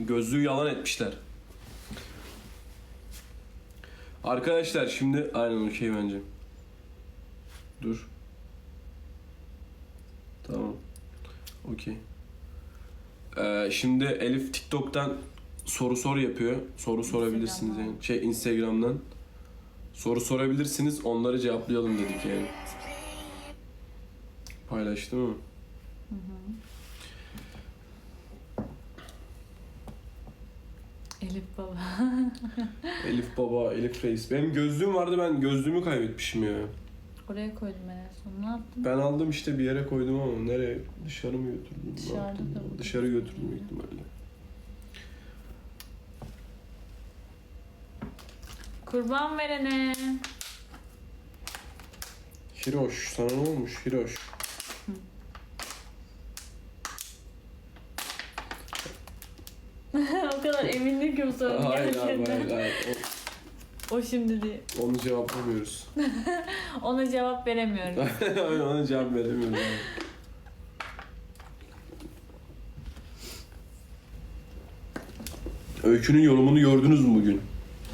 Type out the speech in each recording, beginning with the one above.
Gözlüğü yalan etmişler. Arkadaşlar şimdi aynen okey bence. Dur. Tamam. Okey. Ee, şimdi Elif TikTok'tan soru sor yapıyor. Soru sorabilirsiniz yani. Şey Instagram'dan. Soru sorabilirsiniz. Onları cevaplayalım dedik yani. Paylaştı mı? Elif baba. Elif baba, Elif reis. Benim gözlüğüm vardı ben gözlüğümü kaybetmişim ya. Oraya koydum ben en son. Ne yaptın? Ben aldım işte bir yere koydum ama nereye? Dışarı mı götürdüm? Ne Dışarıda yaptım? da mı? Dışarı götürdüm büyük ihtimalle. Kurban verene. Hiroş sana ne olmuş Hiroş? o kadar sorunun Hayır hayır. O şimdi değil. Onu cevaplamıyoruz. Ona cevap veremiyorum. Aynen ona cevap veremiyoruz. Öykünün yorumunu gördünüz mü bugün?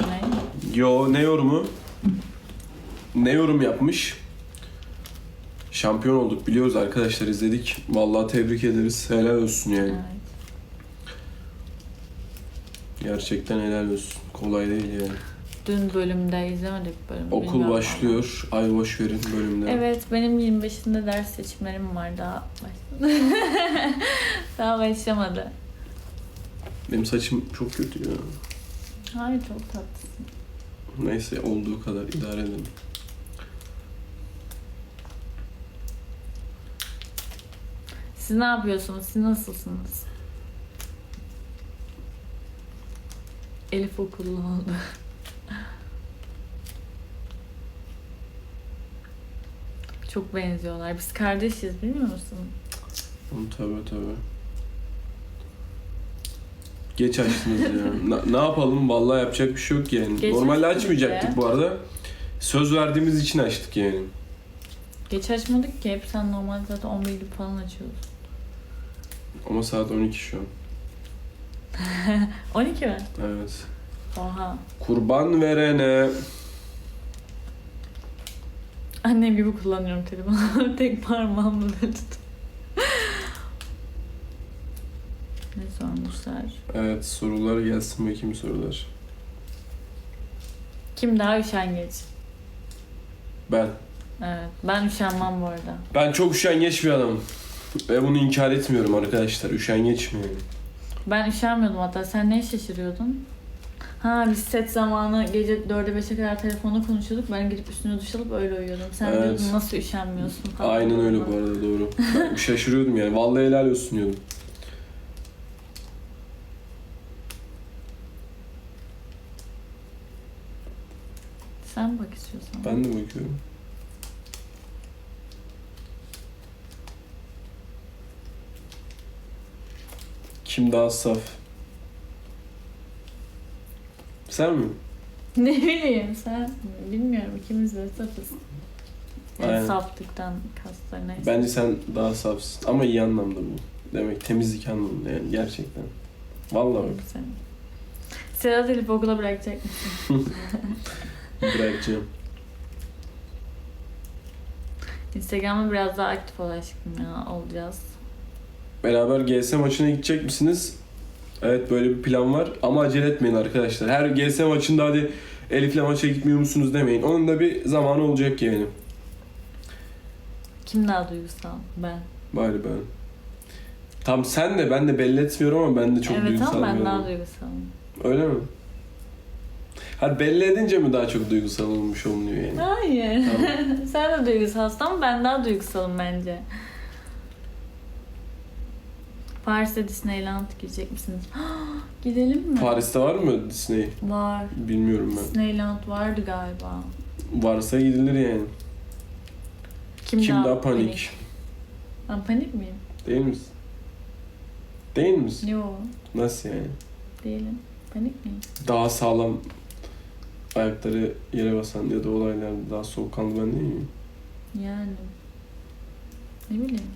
ne? Yo ne yorumu? Ne yorum yapmış? Şampiyon olduk biliyoruz arkadaşlar izledik. Vallahi tebrik ederiz. Helal olsun yani. Evet. Gerçekten helal olsun. Kolay değil yani. Dün bölümde izlemedik bölümü. Okul bilmiyorum başlıyor. Ay boş verin bölümde. Evet benim 25'inde ders seçimlerim var daha baş... daha başlamadı. Benim saçım çok kötü ya. Hayır çok tatlısın. Neyse olduğu kadar idare edelim. Siz ne yapıyorsunuz? Siz nasılsınız? Elif okullu oldu. Çok benziyorlar. Biz kardeşiz bilmiyor musun? Tövbe tövbe. Geç açtınız ya. Na- ne yapalım? Vallahi yapacak bir şey yok yani. Geç Normalde açtık açmayacaktık ya. bu arada. Söz verdiğimiz için açtık yani. Geç açmadık ki. Hep sen normalde zaten 11 gibi falan açıyorsun. Ama saat 12 şu an. 12 mi? Evet. Oha. Kurban verene. Annem gibi kullanıyorum telefonu. Tek parmağımla böyle tut. ne sormuşlar? Evet sorular gelsin bakayım sorular. Kim daha üşengeç? Ben. Evet. Ben üşenmem bu arada. Ben çok üşengeç bir adamım. Ve bunu inkar etmiyorum arkadaşlar. Üşengeç mi yani? Ben üşenmiyordum hatta. Sen ne şaşırıyordun? Ha biz set zamanı gece 4'e 5'e kadar telefonda konuşuyorduk. Ben gidip üstüne duş alıp öyle uyuyordum. Sen Evet. diyordun nasıl üşenmiyorsun falan. Aynen öyle bu arada doğru. Ben şaşırıyordum yani. Vallahi helal olsun diyordum. Sen bak istiyorsan. Ben de bakıyorum. Kim daha saf? Sen mi? Ne bileyim sen. Bilmiyorum ikimiz de safız. Yani Aynen. saflıktan kaslar neyse. Bence sen daha safsın. Ama iyi anlamda bu. Demek temizlik anlamında yani gerçekten. Vallahi bak Sen. Sedat Elif okula bırakacak mısın? bırakacağım. Instagram'da biraz daha aktif ol aşkım ya olacağız. Beraber GS maçına gidecek misiniz? Evet böyle bir plan var ama acele etmeyin arkadaşlar. Her GS maçında hadi Elif'le maça gitmiyor musunuz demeyin. Onun da bir zamanı olacak yani. Kim daha duygusal? Ben. Bari ben. Tam sen de ben de belli etmiyorum ama ben de çok evet duygusal ama ben daha duygusalım. Öyle mi? Hadi belli edince mi daha çok duygusal olmuş olunuyor yani? Hayır. Tamam. Sen de duygusalsın ama ben daha duygusalım bence. Paris'te Disneyland gidecek misiniz? Gidelim mi? Paris'te var mı Disney? Var. Bilmiyorum ben. Disneyland vardı galiba. Varsa gidilir yani. Kim, Kim daha panik? Ben panik miyim? Değil misin? Değil misin? Yo Nasıl yani? değilim. Panik miyim? Daha sağlam ayakları yere basan ya da olaylarda daha soğukkanlı ben değil miyim? Yani. Ne bileyim.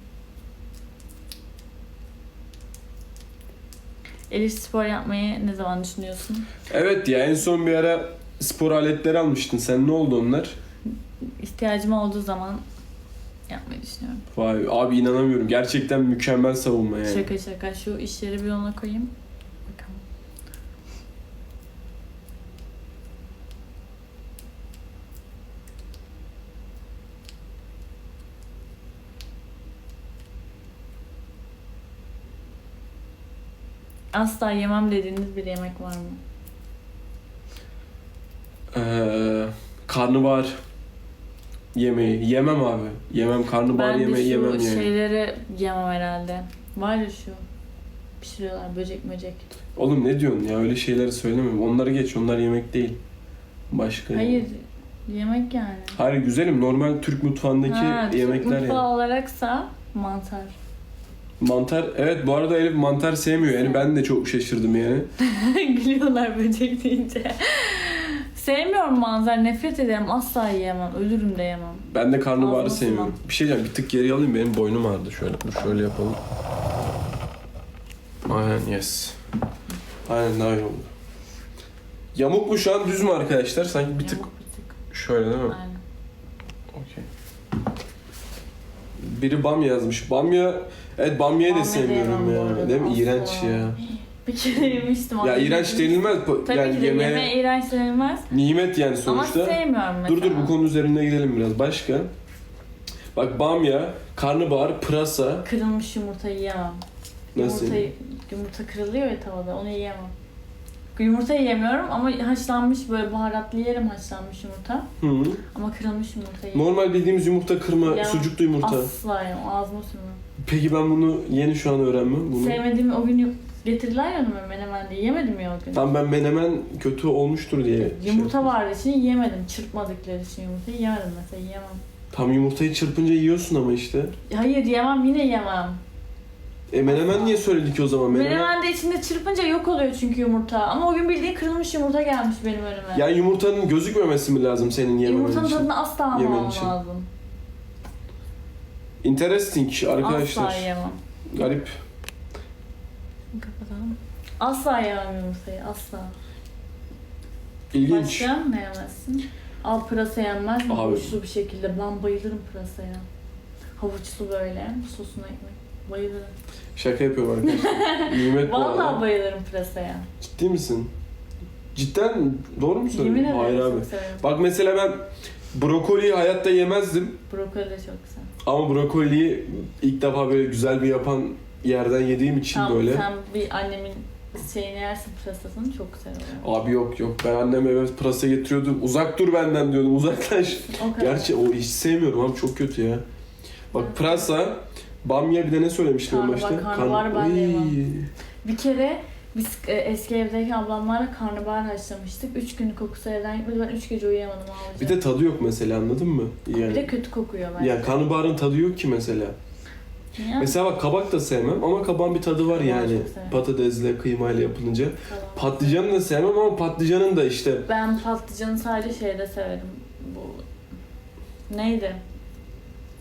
Elif spor yapmayı ne zaman düşünüyorsun? Evet ya en son bir ara spor aletleri almıştın. Sen ne oldu onlar? İhtiyacım olduğu zaman yapmayı düşünüyorum. Vay abi inanamıyorum. Gerçekten mükemmel savunma yani. Şaka şaka. Şu işleri bir ona koyayım. Bakalım. Asla yemem dediğiniz bir yemek var mı? Ee, karnabahar yemeği. Yemem abi. Yemem karnabahar ben de yemeği şu yemem yani. şeyleri yemem herhalde. Var ya şu pişiriyorlar böcek möcek. Oğlum ne diyorsun ya öyle şeyleri söyleme. Onları geç onlar yemek değil. Başka yani. Hayır yemek yani. Hayır güzelim normal Türk mutfağındaki Ha, Türk yemekler mutfağı yani. olaraksa mantar. Mantar evet bu arada Elif mantar sevmiyor yani ben de çok şaşırdım yani. Gülüyorlar böcek deyince. Sevmiyorum manzara, nefret ederim. Asla yiyemem. Ölürüm de yemem. Ben de karnabaharı sevmiyorum. Bir şey diyeceğim bir tık geri alayım benim boynum ağrıdı şöyle. Dur şöyle yapalım. Aynen yes. Aynen daha iyi oldu. Yamuk mu şu an düz mü arkadaşlar? Sanki bir tık Yamuk bir tık. şöyle değil mi? Aynen. Okey. Biri bamya yazmış. Bamya evet bamyayı da Bamya da sevmiyorum yemem bu ya. arada, Değil mi? asla. İğrenç ya. Bir kere yemiştim. Ya iğrenç denilmez. bu- Tabii yani ki de yemeğe yemeğe iğrenç denilmez. nimet yani Ama sonuçta. sevmiyorum mesela. Dur dur bu konu üzerinde gidelim biraz. Başka? Bak bamya, karnabahar, pırasa. Kırılmış yumurtayı yiyemem. Nasıl? Yumurtayı, yumurta kırılıyor ya tavada onu yiyemem. Yumurta yiyemiyorum ama haşlanmış böyle baharatlı yerim haşlanmış yumurta. Hı. Ama kırılmış yumurta yiyemem. Normal bildiğimiz yumurta kırma, Ya, sucuklu yumurta. Asla yemem. Ağzıma sürmem. Peki ben bunu yeni şu an öğrenmem. Bunu. Sevmediğim o gün getirdiler ya önüme menemen diye. Yemedim ya o gün. Tam ben menemen kötü olmuştur diye. şey Yumurta yaptım. vardı için yiyemedim. Çırpmadıkları için yumurtayı yemedim mesela yiyemem. Tam yumurtayı çırpınca yiyorsun ama işte. Hayır yemem yine yemem. E menemen niye söyledik o zaman? Menemen... Menemen de içinde çırpınca yok oluyor çünkü yumurta. Ama o gün bildiğin kırılmış yumurta gelmiş benim önüme. Yani yumurtanın gözükmemesi mi lazım senin yememen Yumurtanın için? tadını asla Yemen almam için. lazım. Interesting Asla arkadaşlar. yemem. Garip. Kapatalım. Asla yemem yumurtayı asla. İlginç. Başka ne yemezsin? Al pırasa yenmez mi? Abi. Havuçlu bir şekilde. Ben bayılırım pırasaya. Havuçlu böyle sosuna ekmek. Bayılırım. Şaka yapıyorum arkadaşlar. Nimet bu Vallahi arada. bayılırım pırasaya. Ciddi misin? Cidden doğru mu Yemin söylüyorsun? ederim Hayır abi. severim. Bak mesela ben brokoliyi hayatta yemezdim. Brokoli de çok güzel. Ama brokoliyi ilk defa böyle güzel bir yapan yerden yediğim için Tamam, böyle. sen bir annemin şeyini yersin pırasasını çok güzel oluyor. Abi yok yok ben anneme eve pırasa getiriyordum. Uzak dur benden diyordum uzaklaş. O kadar. Gerçi o hiç sevmiyorum abi çok kötü ya. Bak pırasa, bamya bir de ne söylemiştim en Karnabahar, başta? karnabahar ben de yemem. Iy. Bir kere biz e, eski evdeki ablamlarla karnabahar haşlamıştık. Üç gün kokusu evden gitmedi. Ben üç gece uyuyamadım ağlayacağım. Bir de tadı yok mesela anladın mı? Yani. Bir de kötü kokuyor bence. Ya karnabaharın tadı yok ki mesela. Niye? Mesela bak kabak da sevmem ama kabağın bir tadı var Kabağı yani. çok severim. Patatesle, kıymayla yapılınca. Tamam. Patlıcanı da sevmem ama patlıcanın da işte Ben patlıcanı sadece şeyde severim. Bu neydi?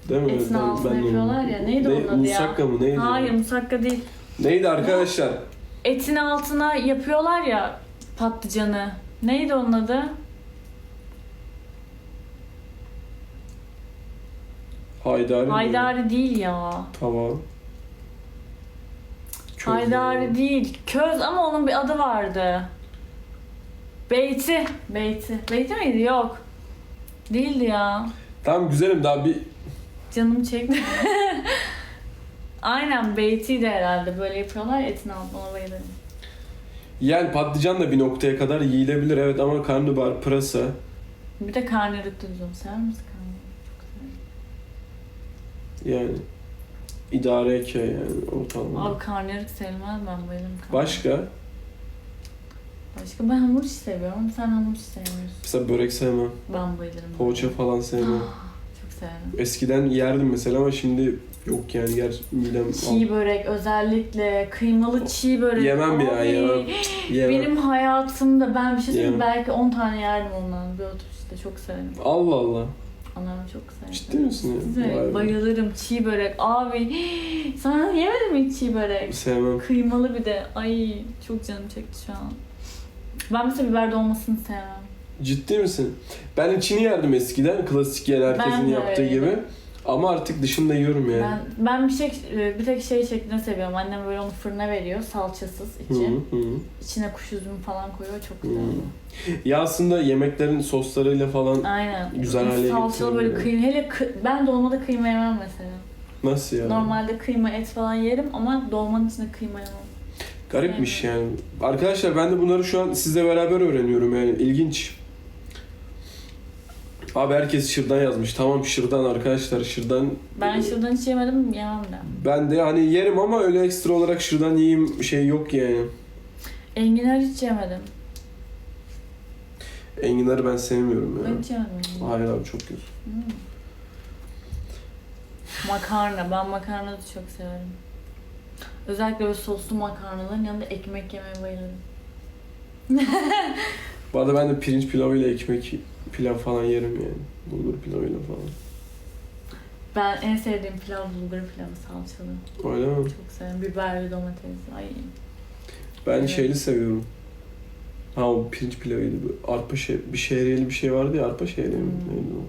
Değil mi? Etin Ben- altına ben de yapıyorlar ya. Neydi Ne- onun adı ya? Musakka mı neydi? Hayır musakka değil. Neydi arkadaşlar? Etin altına yapıyorlar ya patlıcanı. Neydi onun adı? Haydari mi? Haydari değil ya. Tamam. Köz Haydari değil. Köz ama onun bir adı vardı. Beyti. Beyti. Beyti miydi? Yok. Değildi ya. Tamam güzelim daha bir Canım çekti. Aynen beytiydi herhalde. Böyle yapıyorlar ya, etin altına bayılırım. yani patlıcan da bir noktaya kadar yiyilebilir evet ama karnabahar, pırasa Bir de karnıyarık da güzel. Sever misin karnıyarık? Çok severim. yani idare eke yani ortalama. Abi karnıyarık sevmez ben bayılırım. Başka? Başka ben hamur işi seviyorum sen hamur işi sevmiyorsun. Mesela börek sevmem. Ben bayılırım. Poğaça falan sevmem. Severim. Eskiden yerdim mesela ama şimdi yok yani yer midem Çiğ börek özellikle kıymalı çiğ börek. Yemem ya, Ay, yemem. yemem. Benim hayatımda ben bir şey söyleyeyim? Yemem. belki 10 tane yerdim ondan bir oturuşta çok severim. Allah Allah. Anam çok sever. Ciddi misin ya? Güzel, Vay be. bayılırım. Çiğ börek. Abi sana yemedin mi hiç çiğ börek? Sevmem. Kıymalı bir de. Ay çok canım çekti şu an. Ben mesela biber dolmasını sevmem. Ciddi misin? Ben içini yerdim eskiden. Klasik yer herkesin Ben de yaptığı gibi. Ama artık dışında yiyorum yani. Ben ben bir şey bir tek şey şeklinde seviyorum. Annem böyle onu fırına veriyor salçasız Hı içi. hı. İçine kuş üzümü falan koyuyor. Çok güzel. Hı. Ya aslında yemeklerin soslarıyla falan Aynen. Güzel hale Salçalı böyle getiriyor. kıyma. Hele kı- ben dolmada kıyma yemem mesela. nasıl ya? Normalde kıyma et falan yerim ama dolmanın içinde kıyma yemem. Garipmiş yani. Arkadaşlar ben de bunları şu an sizle beraber öğreniyorum yani. ilginç. Abi herkes şırdan yazmış. Tamam şırdan arkadaşlar şırdan. Ben şuradan hiç yemedim yemem de. Ben de hani yerim ama öyle ekstra olarak şırdan yiyeyim şey yok yani. Enginar hiç yemedim. Enginarı ben sevmiyorum ya. Ben hiç yemedim. Hayır abi çok kötü. Hmm. Makarna. Ben makarna da çok severim. Özellikle böyle soslu makarnaların yanında ekmek yemeye bayılırım. Bu arada ben de pirinç pilavıyla ekmek pilav falan yerim yani. Bulgur pilavıyla falan. Ben en sevdiğim pilav bulgur pilavı salçalı. Öyle mi? Çok severim. Biberli domatesli. Ay. Ben Evet. şeyli seviyorum. Ha o pirinç pilavıydı. Bu Arpa şey, bir şehriyeli bir şey vardı ya arpa şehriyeli mi? Hmm. Neydi o?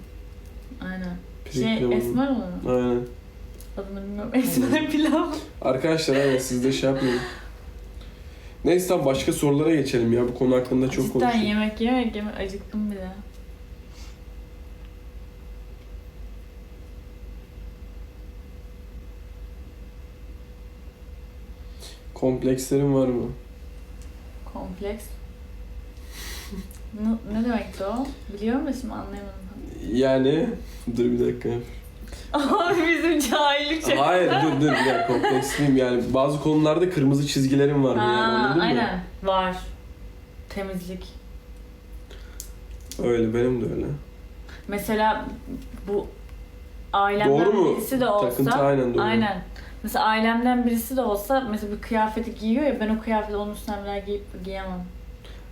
Aynen. Pirinç Şey pilavı. esmer mı? Aynen. Adını bilmiyorum. Esmer pilav. Arkadaşlar aynen siz de şey yapmayın. Neyse tamam başka sorulara geçelim ya. Bu konu hakkında çok Cidden konuştuk. yemek yemek yemek acıktım bile. Komplekslerin var mı? Kompleks. ne, ne demekti o? Biliyor musun şimdi anlayamadım. Yani dur bir dakika. Abi bizim cahillik şey. Hayır dur dur bir dakika kompleksliyim yani. Bazı konularda kırmızı çizgilerim var Ha, yani anladın mı? aynen. Var. Temizlik. Öyle benim de öyle. Mesela bu ailemden Doğru mu? birisi de olsa Takıntı aynen doğru. aynen. Mesela ailemden birisi de olsa mesela bir kıyafeti giyiyor ya ben o kıyafeti onun üstüne daha giyip giyemem.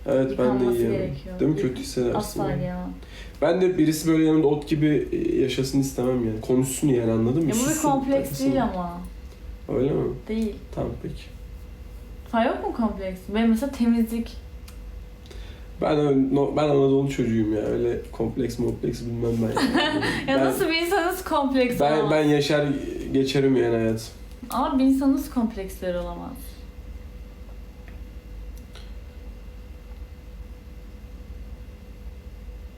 Evet ben de yiyemem. gerekiyor. Değil mi? Kötü hissedersin. Asla yani. giyemem. Ben de birisi böyle yanımda ot gibi yaşasın istemem yani. Konuşsun yani anladın mı? Ya bu bir kompleks takılsın. değil ama. Öyle mi? Değil. Tamam peki. Fa yok mu kompleks? Benim mesela temizlik. Ben no- ben Anadolu çocuğuyum ya. Öyle kompleks kompleks bilmem ben. Ya ben, nasıl bir insanız kompleks ben, olamaz? ben yaşar geçerim yani hayat. Ama bir insanız kompleksleri olamaz.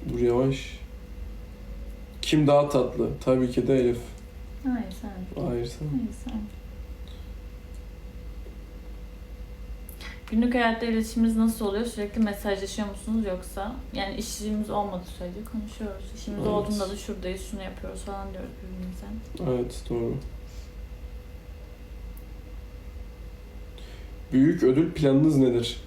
Dur yavaş. Kim daha tatlı? Tabii ki de Elif. Hayır sen. Hayır sen. Hayır sen. Günlük hayatta iletişimimiz nasıl oluyor? Sürekli mesajlaşıyor musunuz yoksa? Yani işimiz olmadığı sürece konuşuyoruz. İşimiz Evet. olduğunda da şuradayız, şunu yapıyoruz falan diyoruz birbirimize. Evet doğru. Büyük ödül planınız nedir?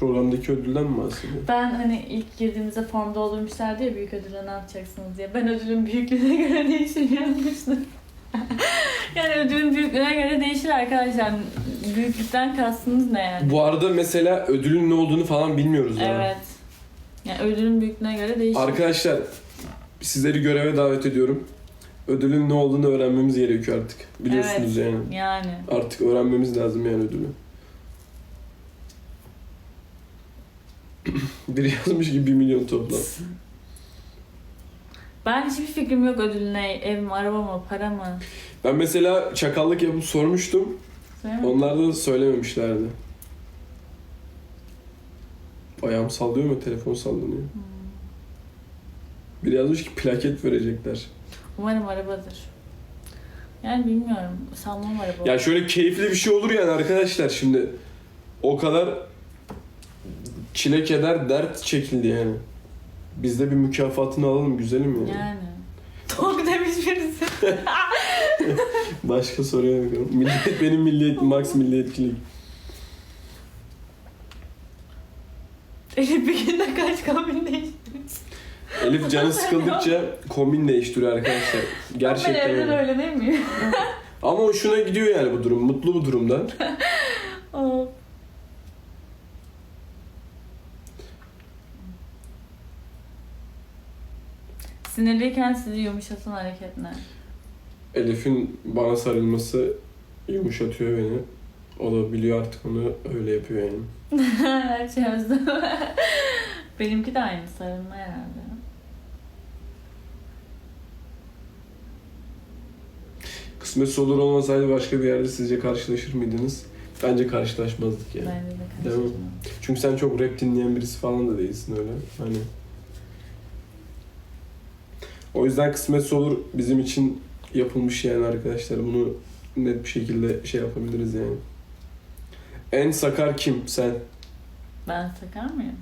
Programdaki ödülden mi bahsediyor? Ben hani ilk girdiğimizde formda doldurmuşlardı ya büyük ödülle ne yapacaksınız diye. Ben ödülün büyüklüğüne göre değişir yazmıştım. yani ödülün büyüklüğüne göre değişir arkadaşlar. Büyüklükten kastınız ne yani? Bu arada mesela ödülün ne olduğunu falan bilmiyoruz ya. Evet. Yani ödülün büyüklüğüne göre değişir. Arkadaşlar sizleri göreve davet ediyorum. Ödülün ne olduğunu öğrenmemiz gerekiyor artık. Biliyorsunuz Evet. yani. Yani. Artık öğrenmemiz lazım yani ödülü. Biri yazmış ki 1 milyon toplam. Ben hiçbir fikrim yok ödül ne? Ev mi, araba mı, para mı? Ben mesela çakallık yapıp sormuştum. Söyleyeyim mi? Onlar da söylememişlerdi. Ayağım sallıyor mu? Telefon sallanıyor. Hmm. Biri yazmış ki plaket verecekler. Umarım arabadır. Yani bilmiyorum. Sanmam araba. Ya şöyle keyifli bir şey olur yani arkadaşlar şimdi. O kadar çile keder dert çekildi yani. Biz de bir mükafatını alalım güzelim yani. Yani. Tok demiş birisi. Başka soruya bakalım. Milliyet benim milliyet, max milliyetçilik. Elif bir günde kaç kombin değiştirmiş? Elif canı sıkıldıkça kombin değiştiriyor arkadaşlar. Gerçekten Ben evden öyle. öyle değil miyim? Ama hoşuna gidiyor yani bu durum. Mutlu bu durumdan. Aa. Sinirliyken sizi yumuşatan hareket ne? Elif'in bana sarılması yumuşatıyor beni. O da biliyor artık onu öyle yapıyor yani. Her şey özlem. Benimki de aynı sarılma herhalde. Kısmetse olur olmasaydı başka bir yerde sizce karşılaşır mıydınız? Bence karşılaşmazdık yani. Bence de Değil mi? Çünkü sen çok rap dinleyen birisi falan da değilsin öyle. Hani o yüzden kısmetse olur bizim için yapılmış yani arkadaşlar. Bunu net bir şekilde şey yapabiliriz yani. En sakar kim? Sen. Ben sakar mıyım?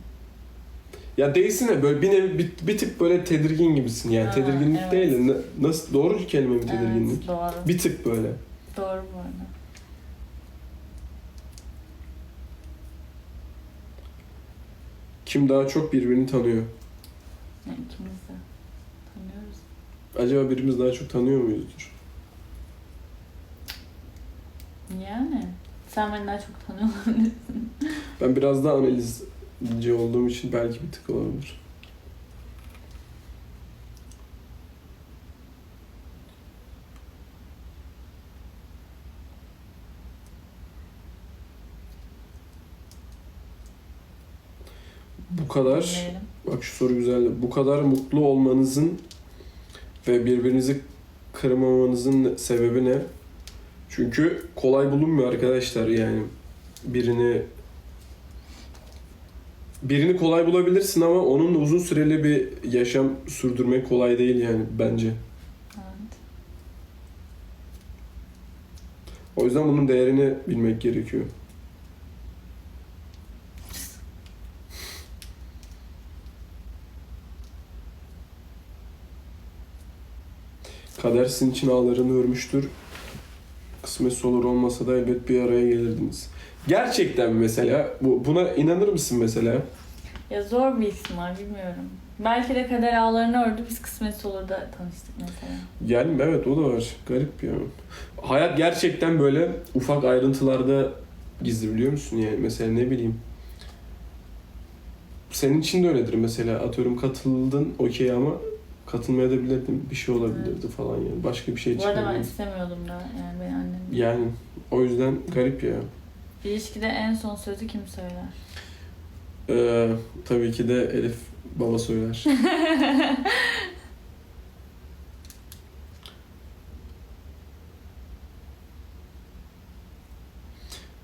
Ya değilsin de böyle bir, nevi, bir, bir tık böyle tedirgin gibisin yani. Ha, tedirginlik evet. değil de na- nasıl doğru bir kelime mi tedirginlik? Evet, doğru. Bir tık böyle. Doğru bu arada. Kim daha çok birbirini tanıyor? Yani ikimiz de. Acaba birimiz daha çok tanıyor muyuzdur? Yani. Sen beni daha çok tanıyor olabilirsin. Ben biraz daha analizci olduğum için belki bir tık olabilir. Bu kadar, bak şu soru güzeldi. Bu kadar mutlu olmanızın ve birbirinizi kırmamanızın sebebi ne? Çünkü kolay bulunmuyor arkadaşlar yani. Birini birini kolay bulabilirsin ama onunla uzun süreli bir yaşam sürdürmek kolay değil yani bence. Evet. O yüzden bunun değerini bilmek gerekiyor. Kader sizin için ağlarını örmüştür. Kısmetse olur olmasa da elbet bir araya gelirdiniz. Gerçekten mesela bu buna inanır mısın mesela? Ya zor bir ihtimal bilmiyorum. Belki de kader ağlarını ördü biz kısmetse olur da tanıştık mesela. Yani evet o da var. Garip ya. Hayat gerçekten böyle ufak ayrıntılarda gizli biliyor musun? Yani mesela ne bileyim. Senin için de öyledir mesela. Atıyorum katıldın okey ama katılmaya da bilirdim. Bir şey olabilirdi falan yani. Başka bir şey Bu arada ben istemiyordum da yani benim annem. Yani o yüzden garip ya. İlişkide en son sözü kim söyler? Ee, tabii ki de Elif baba söyler.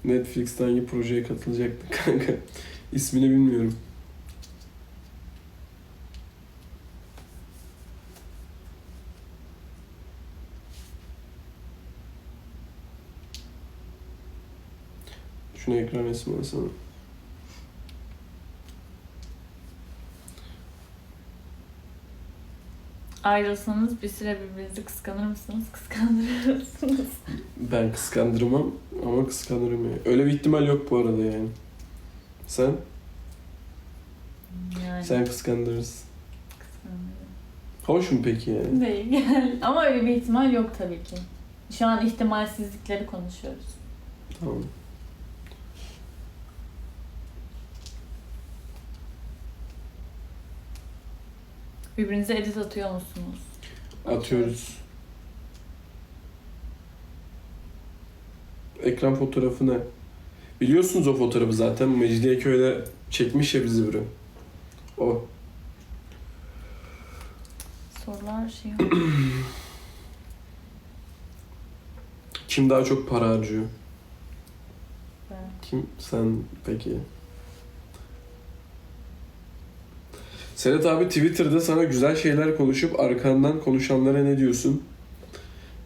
Netflix'te hangi projeye katılacaktı kanka? İsmini bilmiyorum. Şuna ekran resmi alsana. Ayrılsanız bir süre birbirinizi kıskanır mısınız? Kıskandırır mısınız? Ben kıskandırmam ama kıskanırım ya. Öyle bir ihtimal yok bu arada yani. Sen? Yani Sen kıskandırırsın. kıskandırırım. Hoş mu peki yani? Değil. Ama öyle bir ihtimal yok tabii ki. Şu an ihtimalsizlikleri konuşuyoruz. Tamam. Birbirinize edit atıyor musunuz? Atıyoruz. Ekran fotoğrafı ne? Biliyorsunuz o fotoğrafı zaten. Mecidiyeköy'de çekmiş ya bizi biri. O. Sorular şey Kim daha çok para harcıyor? Ben. Kim? Sen peki. Sedat abi Twitter'da sana güzel şeyler konuşup arkandan konuşanlara ne diyorsun?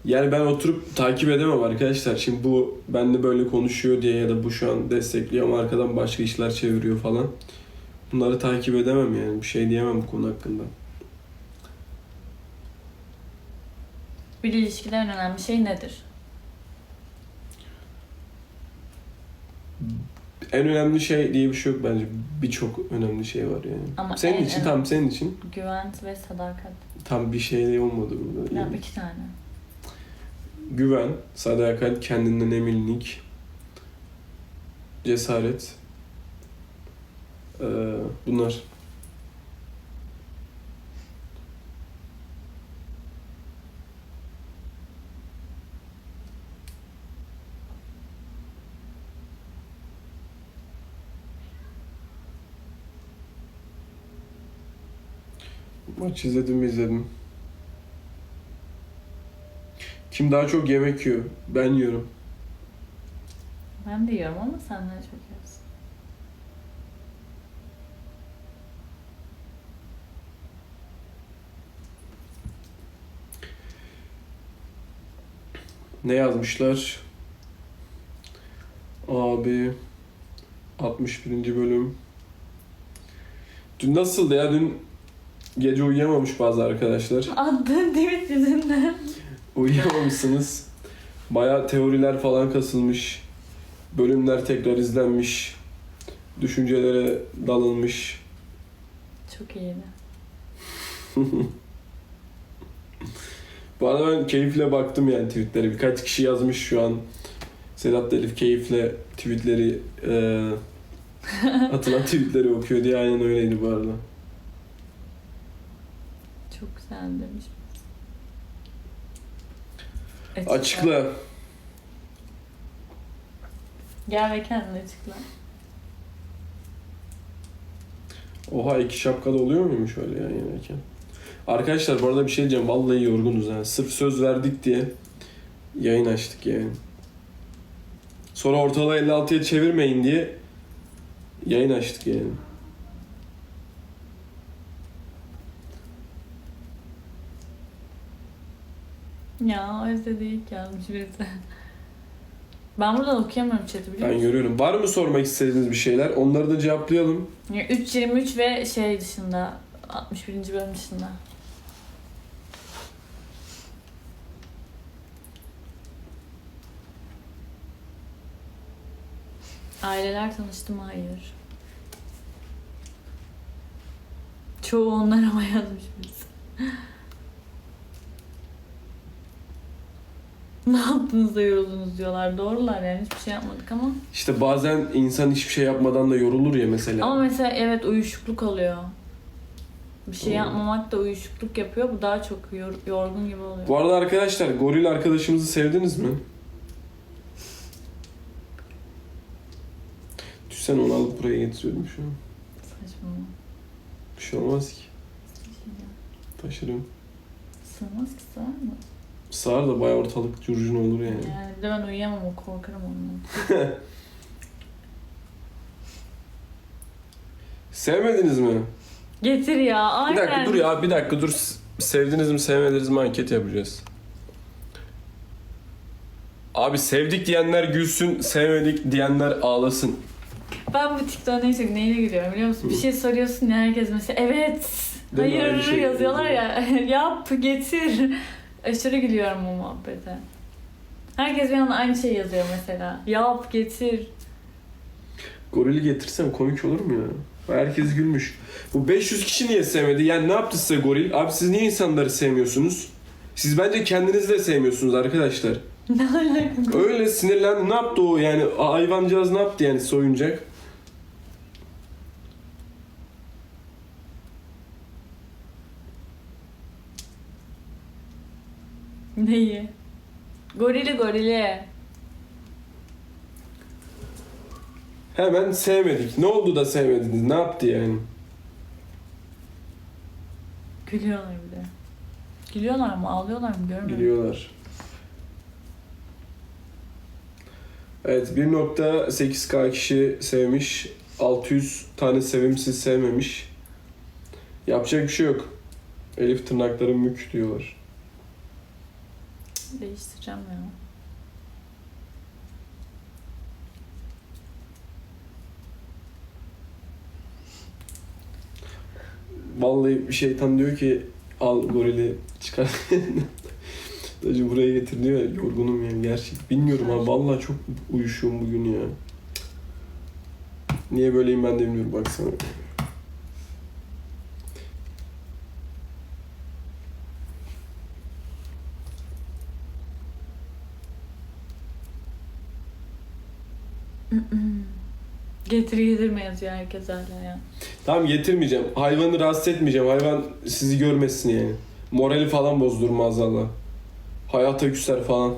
Yani ben oturup takip edemem arkadaşlar. Şimdi bu benle böyle konuşuyor diye ya da bu şu an destekliyor ama arkadan başka işler çeviriyor falan. Bunları takip edemem yani. Bir şey diyemem bu konu hakkında. Bir ilişkide en önemli şey nedir? En önemli şey diye bir şey yok bence. Birçok önemli şey var yani. Ama senin en için önemli- tam senin için Güven ve sadakat. tam bir şey olmadı burada. Ya Yani. iki tane. Güven, sadakat, kendinden eminlik, cesaret. Ee, bunlar. Maç izledim mi izledim. Kim daha çok yemek yiyor? Ben yiyorum. Ben de yiyorum ama senden çok yiyorsun. Ne yazmışlar? Abi 61. bölüm. Dün nasıldı ya? Dün gece uyuyamamış bazı arkadaşlar. Attığın tweet yüzünden. Uyuyamamışsınız. Baya teoriler falan kasılmış. Bölümler tekrar izlenmiş. Düşüncelere dalınmış. Çok iyiydi. Bu arada ben keyifle baktım yani tweetlere. Birkaç kişi yazmış şu an. Sedat Elif keyifle tweetleri e, atılan tweetleri okuyor diye aynen öyleydi bu arada. Çok güzel demiş. Açıkla. Gel ve kendin açıkla. Oha iki şapkalı oluyor muymuş öyle yan yanayken? Arkadaşlar bu arada bir şey diyeceğim. Vallahi yorgunuz ha. Sırf söz verdik diye yayın açtık yani. Sonra ortalığı 56'ya çevirmeyin diye yayın açtık yani. Ya Özde değil yazmış birisi. Ben buradan okuyamıyorum chat'i biliyor Ben musun? görüyorum. Var mı sormak istediğiniz bir şeyler? Onları da cevaplayalım. Yani 3.23 ve şey dışında 61. bölüm dışında. Aileler tanıştı mı? Hayır. Çoğu onlar ama yazmış birisi. Ne yaptınız da yoruldunuz diyorlar. Doğrular yani hiçbir şey yapmadık ama. İşte bazen insan hiçbir şey yapmadan da yorulur ya mesela. Ama mesela evet uyuşukluk oluyor. Bir şey yapmamak da uyuşukluk yapıyor. Bu daha çok yor- yorgun gibi oluyor. Bu arada arkadaşlar goril arkadaşımızı sevdiniz mi? Düşsen onu alıp buraya getiriyorum şu an. Saçmalama. Bir şey olmaz ki. Taşıyacağım. Taşırım. Sığmaz ki sığar mı? Sağır da bayağı ortalık curcun olur yani. Yani bir de ben uyuyamam o korkarım ondan. Sevmediniz mi? Getir ya aynen. Bir dakika dur ya bir dakika dur. Sevdiniz mi sevmediniz mi anket yapacağız. Abi sevdik diyenler gülsün, sevmedik diyenler ağlasın. Ben bu TikTok'a neyse neyine gülüyorum biliyor musun? Bir şey soruyorsun ya herkes mesela evet, Değil mi? hayır şey yazıyorlar ya yap getir. Aşırı gülüyorum o muhabbete. Herkes bir anda aynı şey yazıyor mesela. Yap getir. Gorili getirsem komik olur mu ya? Herkes gülmüş. Bu 500 kişi niye sevmedi? Yani ne yaptı size goril? Abi siz niye insanları sevmiyorsunuz? Siz bence kendinizi de sevmiyorsunuz arkadaşlar. Ne? Öyle sinirlendi. Ne yaptı o yani? Hayvancağız ne yaptı yani soyuncak? Neyi? Gorili gorili. Hemen sevmedik. Ne oldu da sevmediniz? Ne yaptı yani? Gülüyorlar bir de. Gülüyorlar mı ağlıyorlar mı görmüyorum. Biliyorlar. Evet 1.8k kişi sevmiş. 600 tane sevimsiz sevmemiş. Yapacak bir şey yok. Elif tırnakları mük diyorlar. Değiştireceğim ya. Vallahi şeytan diyor ki al gorili çıkar. Dacı buraya getir diyor ya yorgunum yani gerçek. Bilmiyorum ha vallahi çok uyuşuyorum bugün ya. Niye böyleyim ben de bilmiyorum baksana. Getir getirme yazıyor herkes hala ya. Tamam getirmeyeceğim. Hayvanı rahatsız etmeyeceğim. Hayvan sizi görmesin yani. Morali falan bozdur maazallah. Hayata küser falan.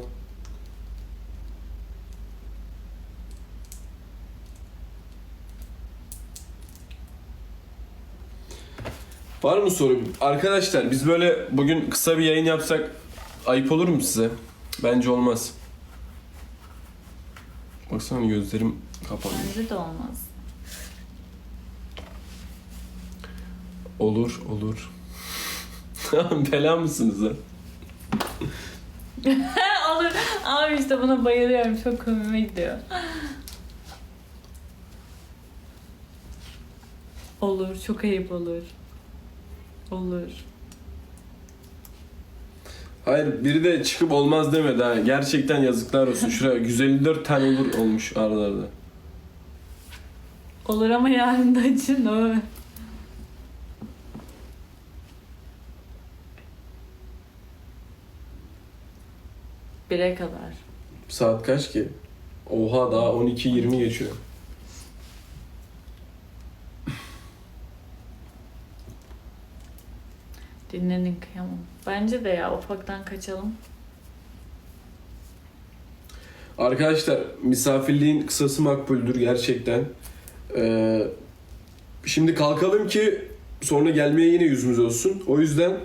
Var mı soru? Arkadaşlar biz böyle bugün kısa bir yayın yapsak ayıp olur mu size? Bence olmaz. Baksana gözlerim kapandı. Bence de olmaz. Olur, olur. Bela mısınız lan? Olur. Abi işte buna bayılıyorum. Çok komime gidiyor. Olur. Çok ayıp olur. Olur. Hayır biri de çıkıp olmaz demedi ha. Gerçekten yazıklar olsun. Şuraya 154 tane olur olmuş aralarda. Olur ama yarın da açın o. Bire kadar. Saat kaç ki? Oha daha 12.20 geçiyor. Dinlenin kıyamam. Bence de ya ufaktan kaçalım. Arkadaşlar misafirliğin kısası makbuldür gerçekten. Ee, şimdi kalkalım ki sonra gelmeye yine yüzümüz olsun. O yüzden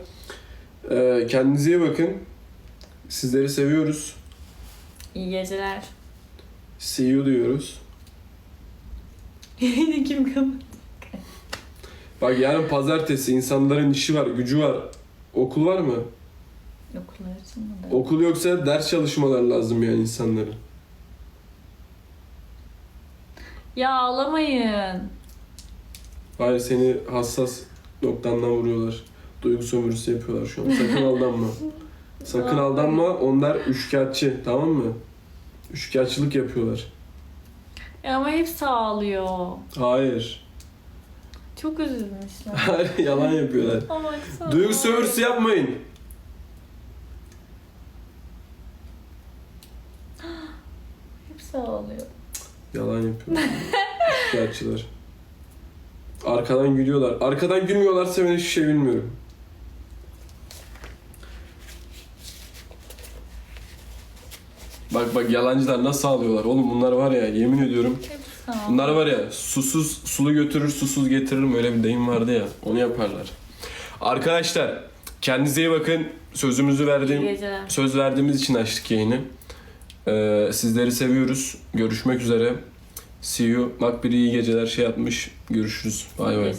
e, kendinize iyi bakın. Sizleri seviyoruz. İyi geceler. See you diyoruz. Yine kim kapat? Bak yarın pazartesi insanların işi var, gücü var. Okul var mı? Okullar açılmadı. Okul yoksa ders çalışmaları lazım yani insanların. Ya ağlamayın. Hayır seni hassas noktandan vuruyorlar. Duygu sömürüsü yapıyorlar şu an. Sakın aldanma. Sakın aldanma. Onlar üçkağıtçı. Tamam mı? Üçkağıtçılık yapıyorlar. Ya ama hepsi ağlıyor. Hayır. Çok üzülmüşler. Yalan yapıyorlar. Ama baksana. Duygu sömürüsü yapmayın. Hepsi ağlıyor. Yalan yapıyorlar. Üçkağıtçılar. Arkadan gülüyorlar. Arkadan gülmüyorlarsa ben hiçbir şey bilmiyorum. Bak bak yalancılar nasıl ağlıyorlar. Oğlum bunlar var ya yemin ediyorum. Hepsi ağlıyor. Bunlar var ya susuz sulu götürür susuz getiririm öyle bir deyim vardı ya onu yaparlar. Arkadaşlar kendinize iyi bakın. Sözümüzü verdiğim söz verdiğimiz için açtık yayını. Ee, sizleri seviyoruz. Görüşmek üzere. See you. Bak biri iyi geceler şey yapmış. Görüşürüz. Bay bay.